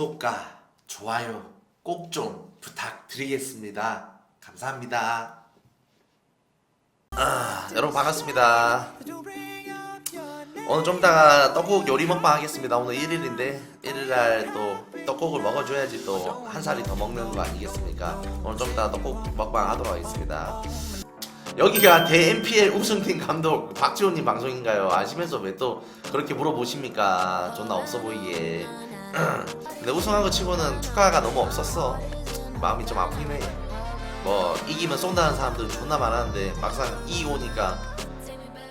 구독과 좋아요 꼭 좀 부탁드리겠습니다. 감사합니다. 아, 여러분 반갑습니다. 오늘 좀 이따가 떡국 요리 먹방 하겠습니다. 오늘 1일인데 1일날 또 떡국을 먹어줘야지 또 한 살이 더 먹는 거 아니겠습니까? 오늘 좀 이따가 떡국 먹방 하도록 하겠습니다. 여기가 대 MPL 우승팀 감독 박지호님 방송인가요? 아시면서 왜 또 그렇게 물어보십니까? 존나 없어 보이게. 근데 우승한 거 치고는 축하가 너무 없었어. 마음이 좀 아프긴 해. 뭐 이기면 쏜다는 사람들 존나 많았는데 막상 이기고 오니까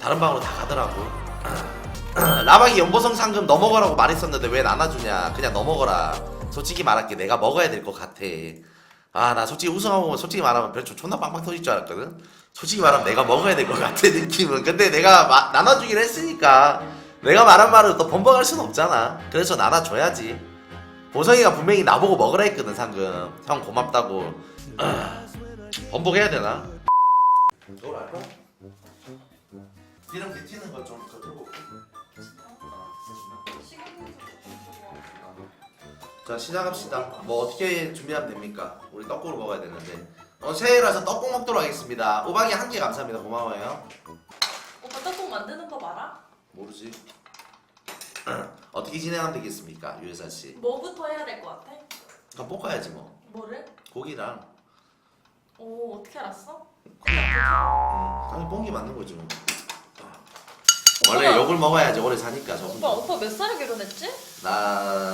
다른 방으로 다 가더라고. 라박이 연보성 상금 너 먹으라고 말했었는데 왜 나눠주냐? 그냥 너 먹어라. 솔직히 말할게 내가 먹어야 될 것 같아. 아 나 솔직히 우승하고 솔직히 말하면 별초 존나 빵빵 터질 줄 알았거든. 솔직히 말하면 내가 먹어야 될 것 같아 느낌은. 근데 내가 마- 나눠주긴 했으니까 내가 말한 말을 또 번복할 순 없잖아. 그래서 나눠줘야지. 보성이가 분명히 나보고 먹으라 했거든 상금. 형 고맙다고. 번복해야 되나? 이걸 알까? 이런 게 튀는 거좀 들고. 자 시작합시다. 뭐 어떻게 준비하면 됩니까? 우리 떡국을 먹어야 되는데. 어, 새해라서 떡국 먹도록 하겠습니다. 오방이 한 개 감사합니다. 고마워요. 오빠 떡국 만드는 법 알아? 모르지. 어떻게 진행하면 되겠습니까, 유혜사 씨? 뭐부터 해야 될 것 같아? 그럼 볶아야지 뭐. 뭐를? 고기랑. 오 어떻게 알았어? 당연히 뽕기 맞는 거지 뭐. 원래 욕을 먹어야지 오래 사니까 저 오빠 오빠 몇 살에 결혼했지? 나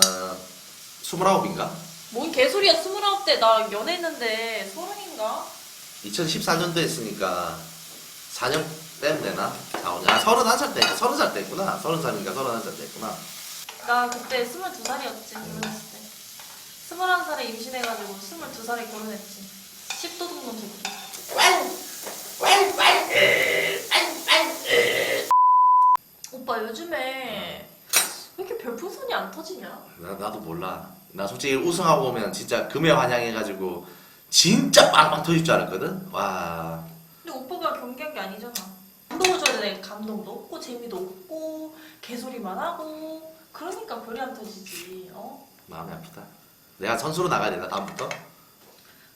스물아홉인가? 뭔 개소리야 스물아홉 때 나 연애했는데 서른인가? 2014년도 했으니까 4년 빼면 되나? 4, 5년. 아, 31살 때, 30살 때 했구나. 30살인가 31살 때 했구나. 나 그때 스물두 살이었지 결혼했을 때 스물한 살에 임신해가지고 스물두 살에 결혼했지 10도둑 놈 되고 오빠 요즘에 왜 이렇게 별풍선이 안 터지냐? 나, 나도 몰라. 나 솔직히 우승하고 오면 진짜 금에 환영해가지고 진짜 빵빵 터질 줄 알았거든? 와. 근데 오빠가 경기한 게 아니잖아. 감동을 줘야 돼. 감동도 없고 재미도 없고 개소리만 하고 그러니까 별이 안 터지지. 어? 마음이 아프다. 내가 선수로 나가야 되나, 다음부터?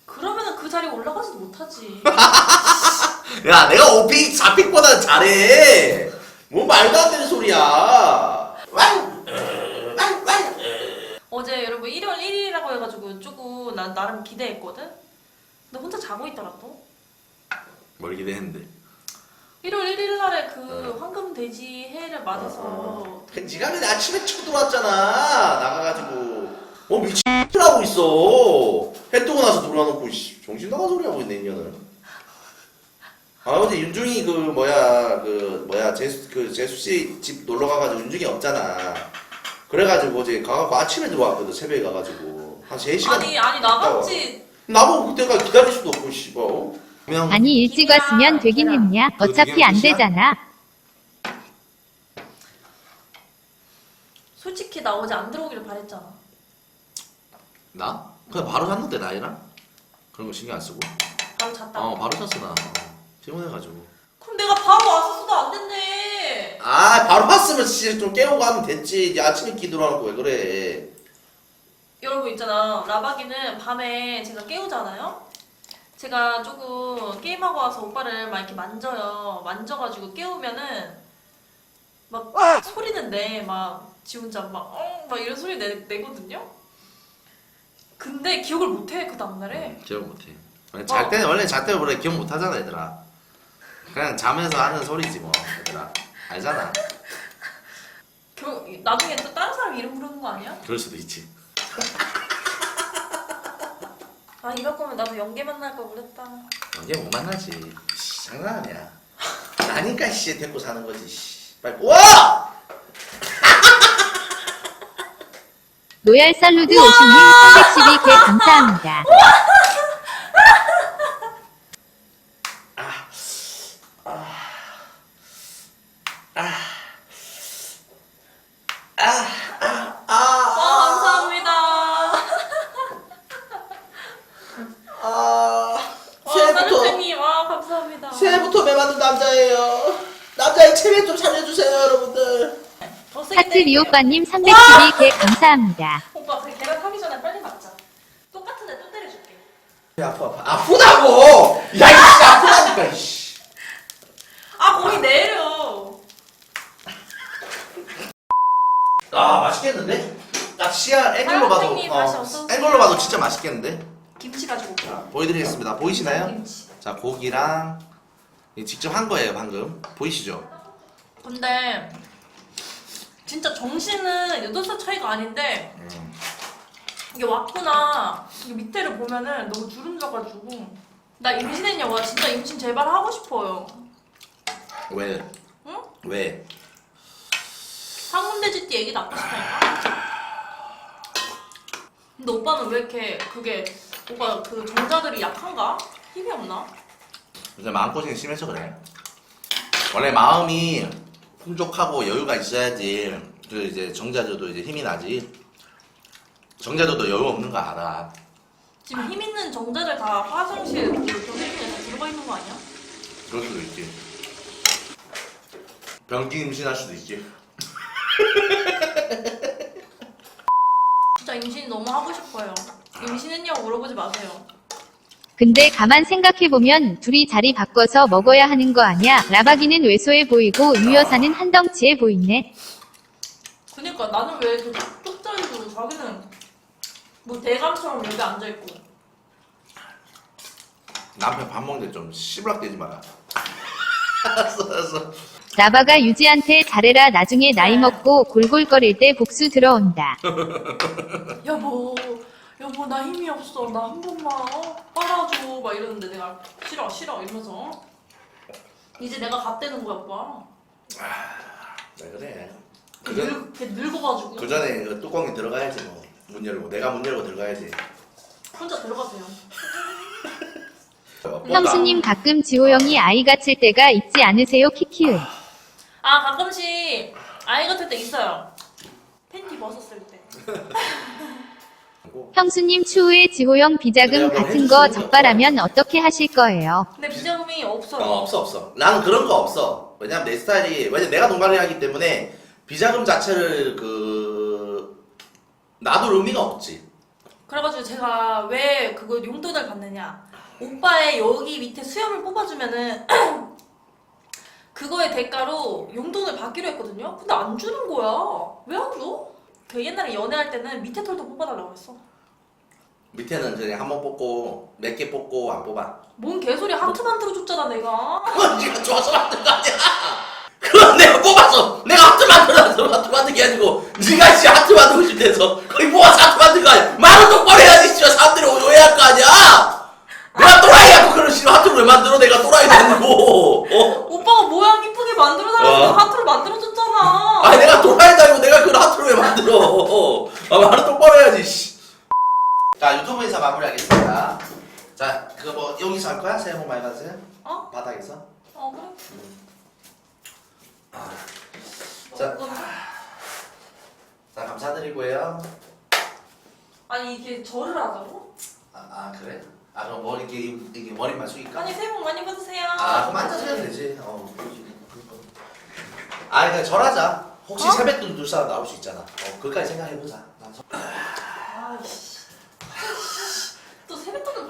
그러면은 그 자리에 올라가지도 못하지. 야, 내가 5픽, 4픽보다 잘해! 뭐 말도 안 되는 소리야! 왕! 왕! 왕! 어제 여러분 1월 1일이라고 해가지고 조금 난 나름 기대했거든. 근데 혼자 자고 있더라 또. 뭘 기대했는데. 1월 1일 날에 그 황금 돼지 해를 맞아서 그 지가 맨 아침에 치고 들어왔잖아. 나가가지고. 어 미친라고 있어. 해 뜨고 나서 들어와놓고 씨, 정신 나간 소리 하고 있네 인연을 아 어제 윤중이 그 뭐야 그 뭐야 재수 그 재수 씨 집 놀러 가가지고 윤중이 없잖아. 그래가지고 어제 가갖고 아침에 들어왔거든 새벽에 가가지고. 한 3시간 아니 아니 나갔지. 나보고 그때까지 기다릴 수도 없고 씨발 어? 그냥 아니 일찍 왔으면 되긴 했냐? 어차피 안 되잖아. 솔직히 나 어제 안 들어오기를 바랬잖아. 나? 그냥 바로 잤는데 나이랑 그런 거 신경 안 쓰고 바로 잤다. 어 바로 잤어 나 피곤해가지고 그럼 내가 바로 왔었어도 안 됐네. 아 바로 왔으면 진짜 좀 깨우고 하면 됐지 이제 아침에 기도하고 왜 그래 여러분 있잖아 라박이는 밤에 제가 깨우잖아요 제가 조금 게임하고 와서 오빠를 막 이렇게 만져요. 만져가지고 깨우면은 막 소리는 내 막 지 혼자 막, 어, 막 이런 소리 내, 내거든요. 근데 기억을 못해 그 다음날에. 기억 못해. 잘 때는 원래 잘 때는 원래 기억 못 하잖아 얘들아. 그냥 자면서 하는 소리지 뭐 얘들아. 알잖아. 겨, 나중에 또 다른 사람 이름 부르는 거 아니야? 그럴 수도 있지 아 이럴 거면 나도 연계 만날 걸 그랬다 언제 못 만나지 씨, 장난 아니야 나니까 씨 데리고 사는 거지 씨. 빨리 와! 로얄 살루드 오신님 312개 감사합니다. 와 감사합니다 아 와 새해부터 사장님 와 감사합니다 새해부터 매 만든 남자예요 남자의 체면 좀 살려주세요 여러분들 하트. 리오빠님 312개 감사합니다. 오빠 그 계란 공격하기 전에 빨리 맞자. 똑같은 애 또 때려줄게. 아파 아파 아프다고 야 이씨 아프다니까 이씨 아 거기 내려. 아 맛있겠는데? 나 시야 앵글로 봐도 사장님, 오세요. 앵글로 봐도 진짜 맛있겠는데? 김치 가지고 올게. 자 보여드리겠습니다 보이시나요? 김치. 자 고기랑 직접 한 거예요 방금 보이시죠? 근데 진짜 정신은 8살 차이가 아닌데 음. 이게 왔구나 이게 밑에를 보면은 너무 주름 져가지고 나 임신했냐고 나 진짜 임신 제발 하고 싶어요 왜? 응? 왜? 항문대지띠 얘기 낳고 싶다니까 근데 오빠는 왜 이렇게 그게 오빠 그 정자들이 약한가? 힘이 없나? 요새 마음고생이 심해서 그래 원래 마음이 풍족하고 여유가 있어야지 그 이제 정자들도 이제 힘이 나지. 정자들도 여유 없는 거 알아. 지금 힘 있는 정자들 다 화장실 그다 들어가 있는 거 아니야? 그럴 수도 있지. 병기 임신할 수도 있지. 진짜 임신 너무 하고 싶어요. 임신했냐고 물어보지 마세요 근데 가만 생각해보면 둘이 자리 바꿔서 먹어야 하는 거 아냐? 라바기는 왜소해 보이고 유 여사는 한 덩치해 보이네. 그니까 나는 왜 이렇게 뚝딱이고 자기는 뭐 대감처럼 여기 앉아있고 남편 밥 먹는데 좀 씨부락대지 마라 알았어 알았어 라바가 유지한테 잘해라 나중에 나이 먹고 골골거릴 때 복수 들어온다. 여보 여보 나 힘이 없어. 나 한 번만 어? 빨아줘. 막 이러는데 내가 싫어 싫어. 이러면서. 이제 내가 갓대는 거야 오빠. 왜 그래? 걔 그, 전, 늙, 걔 늙어가지고. 그 전에 그 뚜껑이 들어가야지 뭐. 문 열고 내가 문 열고 들어가야지. 혼자 들어가세요. 형수님 가끔 지호 형이 아이 갖출 때가 있지 않으세요? 키키은. 아 가끔씩 아이 같을 때 있어요. 팬티 벗었을 때 형수님 추후에 지호 형 비자금 같은 거 적발하면 어떻게 하실 거예요? 근데 비자금이 없어요 어, 없어 없어. 나는 그런 거 없어. 왜냐면 내 스타일이 왜냐 면 내가 동반을 하기 때문에 비자금 자체를 그 놔둘 의미가 없지. 그래가지고 제가 왜 그거 용돈을 받느냐. 오빠의 여기 밑에 수염을 뽑아주면은 그거의 대가로 용돈을 받기로 했거든요. 근데 안 주는 거야. 왜 안 줘? 그 옛날에 연애할 때는 밑에 털도 뽑아달라고 했어 밑에는 그냥 한번 뽑고 몇 개 뽑고 안 뽑아. 뭔 개소리 하트 만들어줬잖아 내가. 그건 네가 좋아서 만든 거 아니야. 그건 내가 뽑아서 내가 하트 만들어서 하트 만든 게 아니고 네가 씨 하트 만들고 싶대서 거기 뽑아서 하트 만든 거 아니야 말은 똑바로 해야지 씨발 사람들이 오해할 거 아니야 내가 또라이야 그런 씨 하트를 왜 만들어 내가 또라이도 아니고 어? 오빠가 모양 이쁘게 만들어달라고 어. 하트를 만들어줬잖아 아니 내가 도라이도 아니고 내가 그걸 하트로 왜 만들어 아 말은 똑바로 해야지 씨. 자 유튜브 인사 마무리하겠습니다 자 그거 뭐 여기서 할 거야? 새해 복 많이 받으세요? 어? 바닥에서? 어 그래? 자. 너- 너- 자 감사드리고요 아니 이게 절을 하자고? 아, 아 그래? 아 그럼 뭐 이렇게 이게 머리만 숙일까? 아니 새해 복 많이 받으세요 아 그럼 앉아서 해도 되지 어. 아 그냥 절하자 혹시 어? 세뱃돈 둘 사람 나올 수 있잖아 어 그까지 생각해보자 난 절- 아이씨. 또 세뱃돈을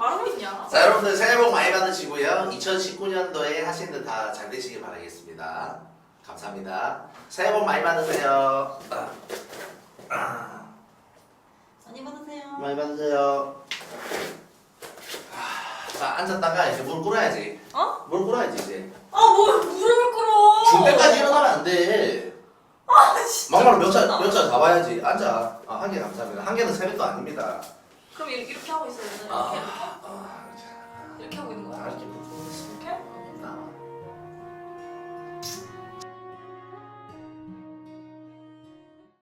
자 여러분들 새해 복 많이 받으시고요 2019년도에 하신 일다잘 되시길 바라겠습니다 감사합니다 새해 복 많이 받으세요 아, 아, 많이 받으세요. 많이 받으세요 아, 자 앉았다가 이제 물 끓어야지 어? 물 끓어야지 이제 아, 뭘 무릎을 꿇어? 줄 때까지 일어나면 안 돼 아, 진짜. 막말 몇 미쳤나? 차, 몇차 잡아야지. 앉아. 아, 한 개 감사합니다. 한 개는 세뱃돈 아닙니다. 그럼 이렇게, 이렇게 하고 있어야 돼. 이렇게, 아, 아, 이렇게 하고 있는 아, 거야. 이렇게